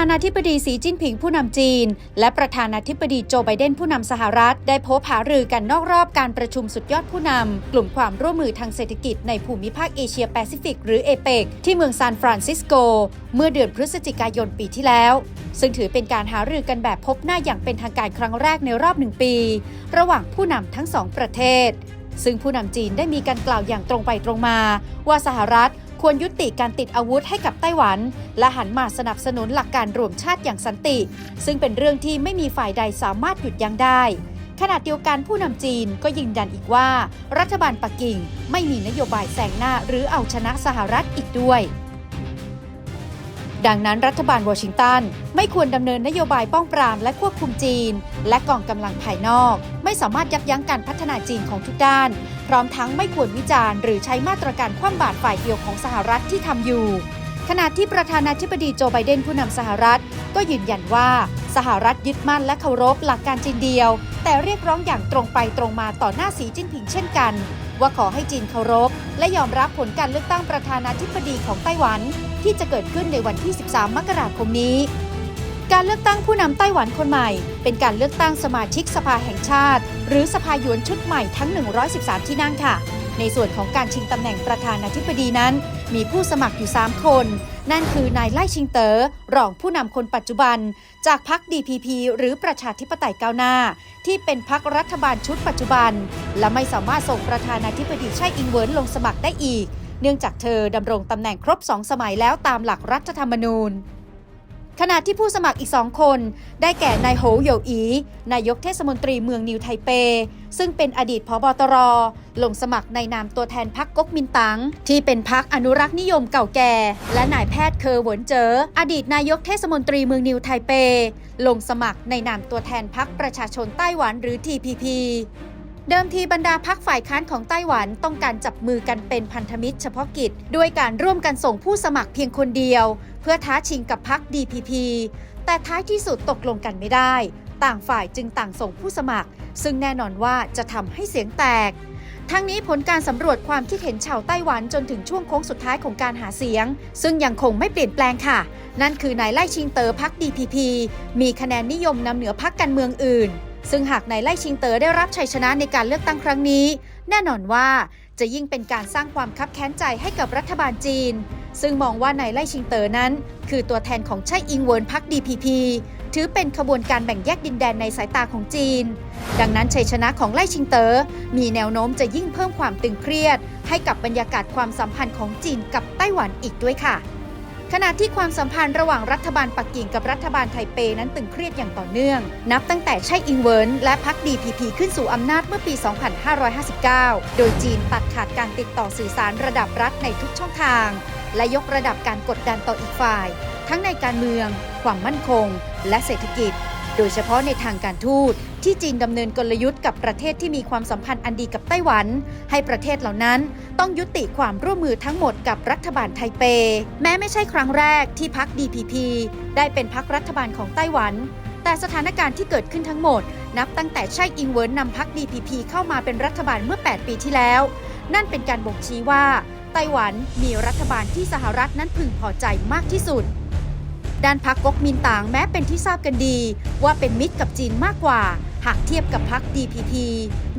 ธานาธิบดีสีจิ้นผิงผู้นำจีน และประธานาธิบดีโจไบเดนผู้นำสหรัฐ ได้พบหารือกันนอกรอบการประชุมสุดยอดผู้นำกลุ่มความร่วมมือทางเศรษฐกิจในภูมิภาคเอเชียแปซิฟิกหรือเอเปกที่เมืองซานฟรานซิสโก เมื่อเดือนพฤศจิกายนปีที่แล้ว ซึ่งถือเป็นการหารือกันแบบพบหน้าอย่างเป็นทางการครั้งแรกในรอบหนึ่งปี ระหว่างผู้นำทั้งสองประเทศ ซึ่งผู้นำจีนได้มีการกล่าวอย่างตรงไปตรงมา ว่าสหรัฐ ควรยุติการติดอาวุธให้กับไต้หวัน และหันมาสนับสนุนหลักการรวมชาติอย่างสันติ ซึ่งเป็นเรื่องที่ไม่มีฝ่ายใดสามารถหยุดยั้งได้ ขณะเดียวกันผู้นำจีนก็ยืนยันอีกว่า รัฐบาลปักกิ่งไม่มีนโยบายแซงหน้าหรือเอาชนะสหรัฐอีกด้วย ดังนั้นรัฐบาลวอชิงตัน ไม่ควรดำเนินนโยบายป้องปรามและควบคุมจีน และกองกำลังภายนอก ไม่สามารถยับยั้งการพัฒนาจีนของทุกด้าน พร้อมทั้งไม่ควรวิจารณ์หรือใช้มาตรการคว่ำบาตรฝ่ายเดียวของสหรัฐที่ทำอยู่ ขณะที่ประธานาธิบดีโจไบเดนผู้นำสหรัฐ ก็ยืนยันว่าสหรัฐยึดมั่นและเคารพหลักการจีนเดียว แต่เรียกร้องอย่างตรงไปตรงมาต่อหน้าสีจิ้นผิงเช่นกัน ว่าขอให้จีนเคารพ และยอมรับผลการเลือกตั้งประธานาธิบดีของไต้หวัน ที่จะเกิดขึ้นในวันที่ 13 มกราคมนี้ การเลือกตั้งผู้นำไต้หวันคนใหม่ เป็นการเลือกตั้งสมาชิกสภาแห่งชาติ หรือสภาหยวนชุดใหม่ทั้ง 113 ที่นั่งค่ะ ในส่วนของการชิงตำแหน่งประธานาธิบดีนั้น มีผู้สมัครอยู่ 3 คน นั่นคือนายไล่ชิงเตอ๋อรองผู้นำคนปัจจุบัน จากพรรค DPP หรือประชาธิปไตยก้าวหน้า ที่เป็นพรรครัฐบาลชุดปัจจุบัน และไม่สามารถส่งประธานาธิบดีไช่อิงเวินลงสมัครได้อีก เนื่องจากเธอดำรงตำแหน่งครบสองสมัยแล้วตามหลักรัฐธรรมนูญ ขณะที่ผู้สมัครอีกสองคน ได้แก่นายโหวเหยวอีนายกเทศมนตรีเมืองนิวไทเป ซึ่งเป็นอดีตพบตร ลงสมัครในนามตัวแทนพรรคก๊กมินตั๋งที่เป็นพรรคอนุรักษ์นิยมเก่าแก่ และนายแพทย์เคอหวนเจอ อดีตนายกเทศมนตรีเมืองนิวไทเป ลงสมัครในนามตัวแทนพรรคประชาชนไต้หวันหรือ TPP เดิมทีบรรดาพักฝ่ายค้านของไต้หวันต้องการจับมือกันเป็นพันธมิตรเฉพาะกิจ ด้วยการร่วมกันส่งผู้สมัครเพียงคนเดียว เพื่อท้าชิงกับพัก DPP แต่ท้ายที่สุดตกลงกันไม่ได้ ต่างฝ่ายจึงต่างส่งผู้สมัคร ซึ่งแน่นอนว่าจะทำให้เสียงแตก ทั้งนี้ผลการสำรวจความคิดเห็นชาวไต้หวันจนถึงช่วงโค้งสุดท้ายของการหาเสียง ซึ่งยังคงไม่เปลี่ยนแปลงค่ะ นั่นคือนายไล่ชิงเตอ๋อพัก DPP มีคะแนนนิยมนำเหนือพักการเมืองอื่น ซึ่งหากนายไล่ชิงเต๋อได้รับชัยชนะในการเลือกตั้งครั้งนี้ แน่นอนว่าจะยิ่งเป็นการสร้างความคับแค้นใจให้กับรัฐบาลจีน ซึ่งมองว่านายไล่ชิงเต๋อนั้น คือตัวแทนของไช่อิงเวินพัก DPP ถือเป็นขบวนการแบ่งแยกดินแดนในสายตาของจีน ดังนั้นชัยชนะของไล่ชิงเตอ๋อมีแนวโน้มจะยิ่งเพิ่มความตึงเครียด ให้กับบรรยากาศความสัมพันธ์ของจีนกับไต้หวันอีกด้วยค่ะ ขณะที่ความสัมพันธ์ระหว่างรัฐบาลปักกิ่งกับรัฐบาลไทเปนั้นตึงเครียดอย่างต่อเนื่อง นับตั้งแต่ใช่อิงเวิร์นและพรรค DPP ขึ้นสู่อำนาจเมื่อปี 2559 โดยจีนตัดขาดการติดต่อสื่อสารระดับรัฐในทุกช่องทาง และยกระดับการกดดันต่ออีกฝ่าย ทั้งในการเมือง ความมั่นคง และเศรษฐกิจ โดยเฉพาะในทางการทูตที่จีนดำเนินกลยุทธ์กับประเทศที่มีความสัมพันธ์อันดีกับไต้หวัน ให้ประเทศเหล่านั้นต้องยุติความร่วมมือทั้งหมดกับรัฐบาลไทเป แม้ไม่ใช่ครั้งแรกที่พรรค DPP ได้เป็นพรรครัฐบาลของไต้หวัน แต่สถานการณ์ที่เกิดขึ้นทั้งหมด นับตั้งแต่ไช่อิงเวินนำพรรค DPP เข้ามาเป็นรัฐบาลเมื่อ 8 ปีที่แล้ว นั่นเป็นการบ่งชี้ว่าไต้หวันมีรัฐบาลที่สหรัฐนั้นพึงพอใจมากที่สุด ด้านพรรคก๊กมินตั๋งแม้เป็นที่ทราบกันดี ว่าเป็นมิตรกับจีนมากกว่า หากเทียบกับพรรค DPP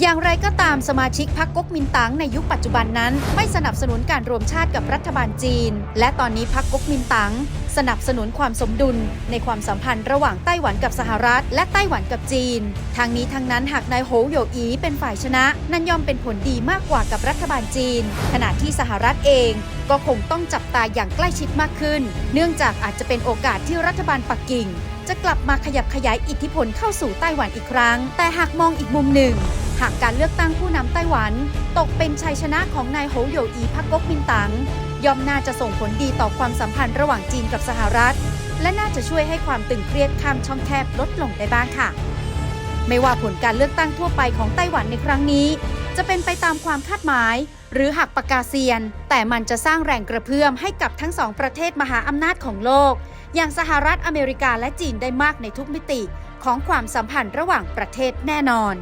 อย่างไรก็ตามสมาชิกพรรคก๊กมินตั๋งในยุคปัจจุบันนั้น ไม่สนับสนุนการรวมชาติกับรัฐบาลจีน และตอนนี้พรรคก๊กมินตั๋งสนับสนุนความสมดุล ในความสัมพันธ์ระหว่างไต้หวันกับสหรัฐ และไต้หวันกับจีน ทางนี้ทางนั้นหากนายโหวโยอีเป็นฝ่ายชนะ นั่นย่อมเป็นผลดีมากกว่ากับรัฐบาลจีน ขณะที่สหรัฐเองก็คงต้องจับตาอย่างใกล้ชิดมากขึ้น เนื่องจากอาจจะเป็นโอกาสที่รัฐบาลปักกิ่ง จะกลับมาขยับขยายอิทธิพลเข้าสู่ไต้หวันอีกครั้ง แต่หากมองอีกมุมหนึ่ง หากการเลือกตั้งผู้นำไต้หวัน ตกเป็นชัยชนะของนายโหโยอีพักก๊กมินตั๋งย่อมน่าจะส่งผลดีต่อความสัมพันธ์ระหว่างจีนกับสหรัฐ และน่าจะช่วยให้ความตึงเครียดข้ามช่องแคบลดลงได้บ้างค่ะ ไม่ว่าผลการเลือกตั้งทั่วไปของไต้หวันในครั้งนี้ จะเป็นไปตามความคาดหมาย หรือหักปากกาเซียน แต่มันจะสร้างแรงกระเพื่อมให้กับทั้งสองประเทศมหาอำนาจของโลก อย่างสหรัฐอเมริกาและจีนได้มากในทุกมิติของความสัมพันธ์ระหว่างประเทศแน่นอน